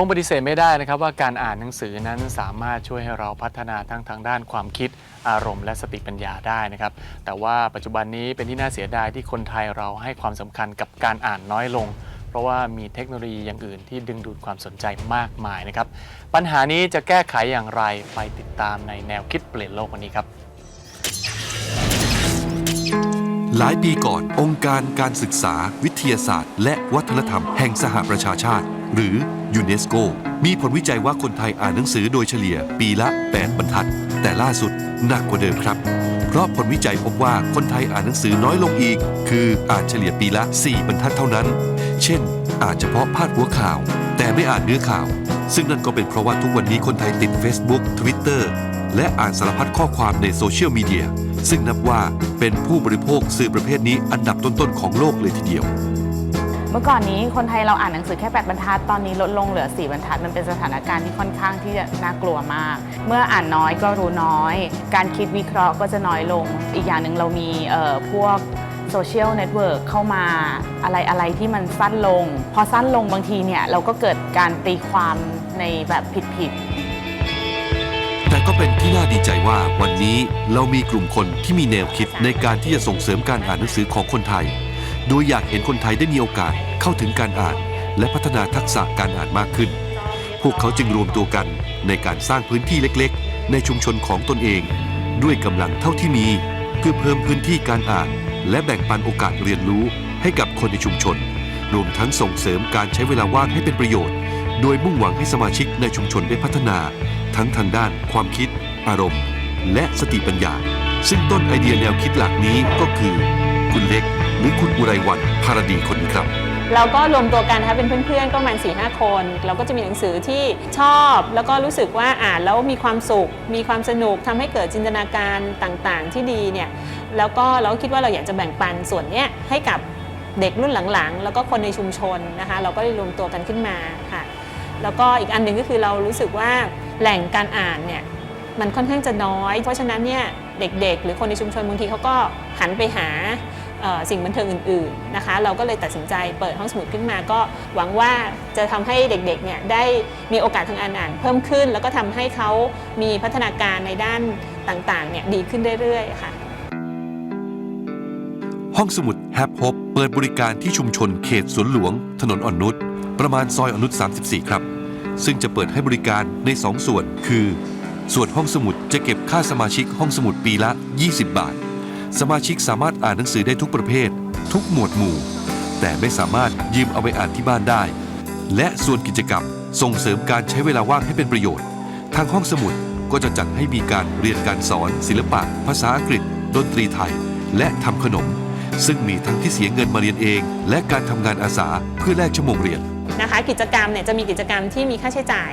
คงปฏิเสธไม่ได้นะครับว่าการอ่านหนังสือนั้นสามารถช่วยให้เราพัฒนาทั้งทางด้านความคิดอารมณ์และสติปัญญาได้นะครับ แต่ว่าปัจจุบันนี้เป็นที่น่าเสียดายที่คนไทยเราให้ความสำคัญกับการอ่านน้อยลง เพราะว่ามีเทคโนโลยีอย่างอื่นที่ดึงดูดความสนใจมากมายนะครับ ปัญหานี้จะแก้ไขอย่างไรไปติดตามในแนวคิดเปลี่ยนโลกวันนี้ครับ หลายปีก่อน องค์การการศึกษา วิทยาศาสตร์ และวัฒนธรรม แห่งสหประชาชาติ หรือยูเนสโก มีผลวิจัยว่าคนไทยอ่านหนังสือโดยเฉลี่ยปีละ 8 บรรทัด แต่ล่าสุดหนักกว่าเดิมครับ เพราะผลวิจัยพบว่าคนไทยอ่านหนังสือน้อยลงอีก คืออ่านเฉลี่ยปีละ 4 บรรทัดเท่านั้น เช่น อ่านเฉพาะพาดหัวข่าว แต่ไม่อ่านเนื้อข่าว ซึ่งนั่นก็เป็นเพราะว่าทุกวันนี้คนไทยติด Facebook Twitter และอ่านสารพัดข้อความในโซเชียลมีเดียซึ่งนับว่าเป็นผู้บริโภคสื่อประเภทนี้อันดับต้นๆของโลกเลยทีเดียว เมื่อก่อนนี้คนไทยเราอ่านหนังสือแค่ 8 บรรทัด ตอนนี้ลดลงเหลือ 4 บรรทัด มันเป็นสถานการณ์ที่ค่อนข้างที่จะน่ากลัวมาก เมื่ออ่านน้อยก็รู้น้อย การคิดวิเคราะห์ก็จะน้อยลง อีกอย่างหนึ่งเรามีพวกโซเชียลเน็ตเวิร์กเข้ามาอะไรอะไรที่มันสั้นลง พอสั้นลงบางทีเนี่ย เราก็เกิดการตีความในแบบผิดๆ แต่ก็เป็นที่น่าดีใจว่าวันนี้เรามีกลุ่มคนที่มีแนวคิดในการที่จะส่งเสริมการอ่านหนังสือของคนไทย โดยอยากเห็นคนไทยได้มีโอกาสเข้าถึงการอ่าน และพัฒนาทักษะการอ่านมากขึ้น พวกเขาจึงรวมตัวกันในการสร้างพื้นที่เล็กๆ ในชุมชนของตนเอง ด้วยกำลังเท่าที่มี เพื่อเพิ่มพื้นที่การอ่าน และแบ่งปันโอกาสเรียนรู้ให้กับคนในชุมชน รวมทั้งส่งเสริมการใช้เวลาว่างให้เป็นประโยชน์ โดยมุ่งหวังให้สมาชิกในชุมชนได้พัฒนา ทั้งทางด้านความคิด อารมณ์ และสติปัญญา ซึ่งต้นไอเดียแนวคิดหลักนี้ก็คือ คุณเล็ก หรือคุณอุไรวันพารดีคนนี้ครับ เราก็รวมตัวกันนะคะเป็นเพื่อนๆก็ประมาณ4ีหคน เราก็จะมีหนังสือที่ชอบ แล้วก็รู้สึกว่าอ่านแล้วมีความสุข มีความสนุกทำให้เกิดจินตนาการต่างๆ ที่ดีเนี่ยแล้วก็เราคิดว่าเราอยากจะแบ่งปันส่วนเนี้ยให้กับเด็กรุ่นหลังๆ แล้วก็คนในชุมชนนะคะ เราก็เลยรวมตัวกันขึ้นมาค่ะ แล้วก็อีกอันหนึ่งก็คือเรารู้สึกว่าแหล่งการอ่านเนี่ยมันค่อนข้างจะน้อย เพราะฉะนั้นเนี่ยเด็กๆ หรือคนในชุมชนบางทีเขาก็หันไปหา สิ่งบันเทิงอื่นๆนะคะ เราก็เลยตัดสินใจเปิดห้องสมุดขึ้นมา ก็หวังว่าจะทำให้เด็กๆเนี่ยได้มีโอกาสทางการอ่านเพิ่มขึ้น แล้วก็ทำให้เขามีพัฒนาการในด้านต่างๆเนี่ยดีขึ้นเรื่อยๆค่ะ ห้องสมุดแฮปฮบเปิดบริการที่ชุมชนเขตสวนหลวง ถนนอ่อนนุชประมาณซอยอ่อนนุช34 ครับ ซึ่งจะเปิดให้บริการใน 2 ส่วนคือ ส่วนห้องสมุดจะเก็บค่าสมาชิกห้องสมุดปีละ 20 บาท สมาชิกสามารถอ่านหนังสือได้ทุกประเภท ทุกหมวดหมู่ แต่ไม่สามารถยืมเอาไปอ่านที่บ้านได้ และส่วนกิจกรรมส่งเสริมการใช้เวลาว่างให้เป็นประโยชน์ ทางห้องสมุดก็จะจัดให้มีการเรียนการสอน ศิลปะ ภาษาอังกฤษ ดนตรีไทย และทำขนม ซึ่งมีทั้งที่เสียเงินมาเรียนเอง และการทำงานอาสาเพื่อแลกชั่วโมงเรียนนะคะกิจกรรมเนี่ยจะมีกิจกรรมที่มีค่าใช้จ่าย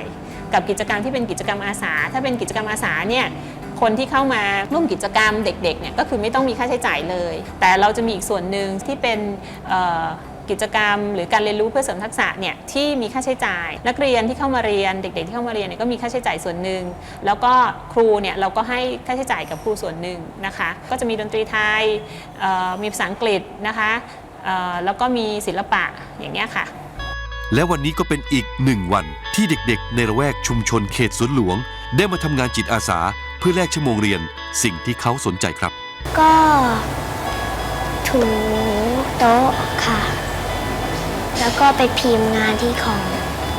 กับกิจกรรมที่เป็นกิจกรรมอาสา ถ้าเป็นกิจกรรมอาสาเนี่ย คนที่เข้ามาร่วมกิจกรรมเด็กๆเนี่ยก็คือไม่ต้องมีค่าใช้จ่ายเลย แต่เราจะมีอีกส่วนหนึ่งที่เป็นกิจกรรม หรือการเรียนรู้เพื่อเสริมทักษะเนี่ยที่มีค่าใช้จ่าย นักเรียนที่เข้ามาเรียนเด็ก ๆ ที่เข้ามาเรียนเนี่ยก็มีค่าใช้จ่ายส่วนหนึ่งแล้วก็ครูเนี่ยเราก็ให้ค่าใช้จ่ายกับครูส่วนหนึ่งนะคะก็จะมีดนตรีไทยมีภาษาอังกฤษนะคะแล้วก็มีศิลปะอย่างเงี้ยค่ะ และวันนี้ก็เป็นอีกหนึ่งวันที่เด็กๆ ในระแวกชุมชนเขตสวนหลวง ได้มาทำงานจิตอาสา เพื่อแลกชั่วโมงเรียนสิ่งที่เขาสนใจครับ ก็ ถูโต๊ะค่ะ แล้วก็ไปพิมพ์งานที่คอม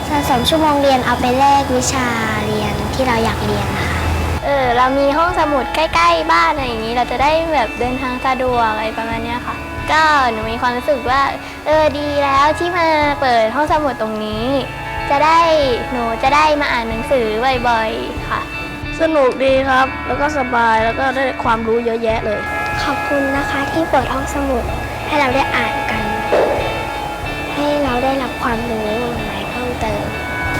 สะสมชั่วโมงเรียนเอาไปแลกวิชาเรียนที่เราอยากเรียนนะคะเออเรามีห้องสมุดใกล้ ๆ บ้านอะไรอย่างนี้ เราจะได้แบบเดินทางสะดวกอะไรประมาณเนี้ยค่ะ ก็หนูมีความรู้สึกว่า เออดีแล้วที่มาเปิดห้องสมุดตรงนี้ จะได้หนูจะได้มาอ่านหนังสือบ่อยๆค่ะ สนุกดีครับ แล้วก็สบายแล้วก็ได้ความรู้เยอะแยะเลย ขอบคุณนะคะที่เปิดห้องสมุดให้เราได้อ่านกัน ให้เราได้รับความรู้ใหม่ๆเพิ่มเติม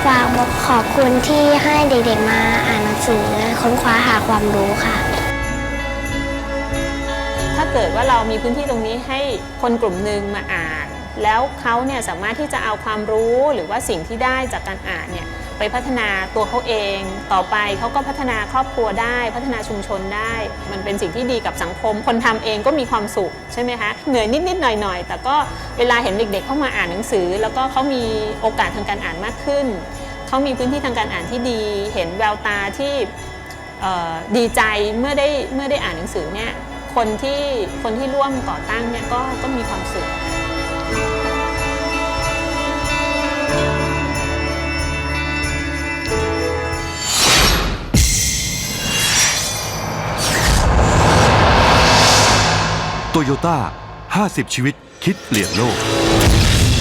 ฝากบอกขอบคุณที่ให้เด็กๆมาอ่านหนังสือค้นคว้าหาความรู้ค่ะ ถ้าเกิดว่าเรามีพื้นที่ตรงนี้ให้คนกลุ่มหนึ่งมาอ่าน แล้วเขาเนี่ยสามารถที่จะเอาความรู้หรือว่าสิ่งที่ได้จากการอ่านเนี่ย ไปพัฒนาตัวเขาเอง ต่อไปเขาก็พัฒนาครอบครัวได้ พัฒนาชุมชนได้ มันเป็นสิ่งที่ดีกับสังคม คนทำเองก็มีความสุขใช่ไหมคะเหนื่อยนิดๆหน่อยๆ แต่ก็เวลาเห็นเด็ก ๆ เข้ามาอ่านหนังสือ แล้วก็เขามีโอกาสทางการอ่านมากขึ้นเขามีพื้นที่ทางการอ่านที่ดี เห็นแววตาที่ดีใจเมื่อได้เมื่อได้อ่านหนังสือเนี่ยคนที่คนที่ร่วมก่อตั้งเนี่ยก็ก็มีความสุข โตโยต้า 50 ชีวิตคิดเปลี่ยนโลก